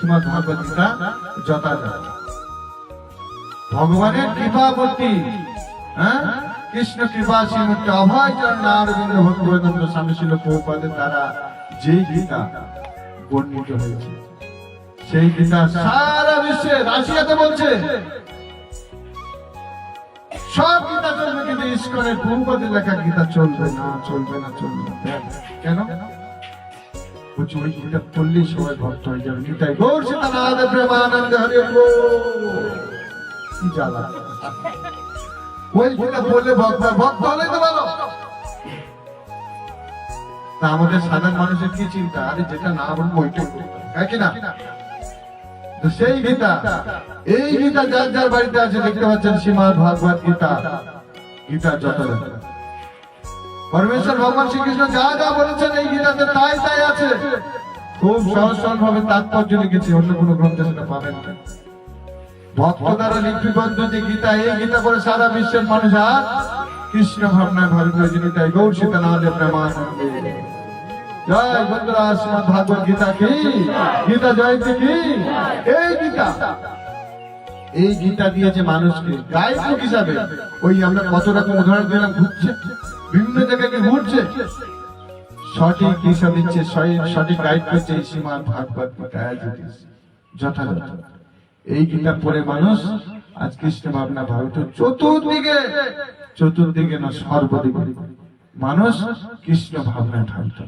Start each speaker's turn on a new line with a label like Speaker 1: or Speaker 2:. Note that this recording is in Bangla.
Speaker 1: শ্রীমদ ভাগবত গীতা যথাযথ। ভগবানের কৃপাবর্তী হ্যাঁ? কৃষ্ণ কৃপা শ্রীমূর্তি অভয় চরণ অরবিন্দ স্বামী ছিল প্রভুপাদের দ্বারা যেই গীতা বর্ণিত হয়েছে, সেই গীতা সারা বিশ্বে, রাশিয়াতে বলছে, সব গীতা চলবে, কিন্তু ইস্কনের প্রভুপাদের লেখা গীতা চলবে না চলবে না চলবে না। কেন? তো আমাদের সাধারণ মানুষের কি চিন্তা আরে যেটা না বলব ওইটাই না সেই গীতা এই গীতা যার যার বাড়িতে আছে দেখতে পাচ্ছেন শ্রীমদ ভাগবত গীতা গীতা যথাযথ পরমেশ্বর ভগবান শ্রীকৃষ্ণ যা যা বলেছেন এই গীতাতে তাই তাই আছে। খুব সহজ সরল ভাবে তাৎপর্য লিখেছে, অন্য কোনো গ্রন্থে সেটা পাবেন না। ভক্ত দ্বারা লিপিবদ্ধ যে গীতা, এই গীতা করে সারা বিশ্বের মানুষ আর কৃষ্ণ ভাবনায় হয়েছে তাই গৌর সীতা না জয় বন্ধুরা শ্রীমদ ভাগবত গীতা কি? গীতা জয়ন্তী কি এই গীতা। এই গীতা দিয়েছে মানুষকে গাইড হিসাবে ওই আমরা কত রকম উদাহরণ দিলাম, ঘুরছে। বিভিন্ন জায়গায় ঘুরছে? সঠিক দিশা দিচ্ছে সঠিক গাইড করছে এই শ্রীমদ ভাগবত যথাযথ। এই কিতাব পড়ে মানুষ আজ কৃষ্ণ ভাবনা ভারত চতুর্দিকে চতুর্দিকে না সর্বদিকে। মানুষ কৃষ্ণ ভাবনা ঢালতে